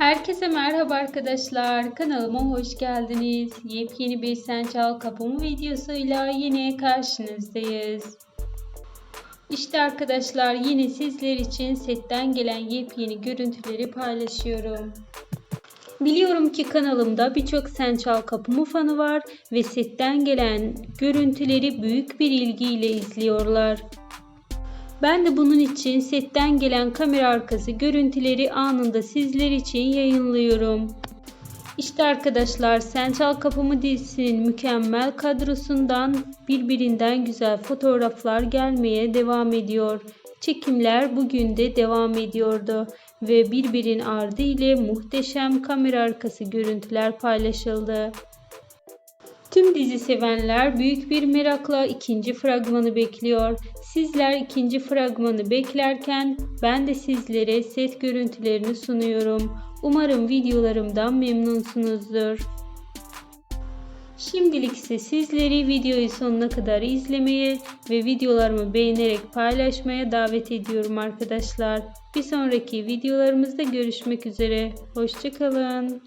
Herkese merhaba arkadaşlar. Kanalıma hoş geldiniz. Yepyeni bir Sen Kapımı videosuyla yine karşınızdayız. İşte arkadaşlar yine sizler için setten gelen yepyeni görüntüleri paylaşıyorum. Biliyorum ki kanalımda birçok Sen Çal Kapımı fanı var ve setten gelen görüntüleri büyük bir ilgiyle izliyorlar. Ben de bunun için setten gelen kamera arkası görüntüleri anında sizler için yayınlıyorum. İşte arkadaşlar Sen Çal Kapımı dizisinin mükemmel kadrosundan birbirinden güzel fotoğraflar gelmeye devam ediyor. Çekimler bugün de devam ediyordu ve birbirin ardı ile muhteşem kamera arkası görüntüler paylaşıldı. Tüm dizi sevenler büyük bir merakla ikinci fragmanı bekliyor. Sizler ikinci fragmanı beklerken ben de sizlere set görüntülerini sunuyorum. Umarım videolarımdan memnunsunuzdur. Şimdilik ise sizleri videoyu sonuna kadar izlemeye ve videolarımı beğenerek paylaşmaya davet ediyorum arkadaşlar. Bir sonraki videolarımızda görüşmek üzere. Hoşçakalın.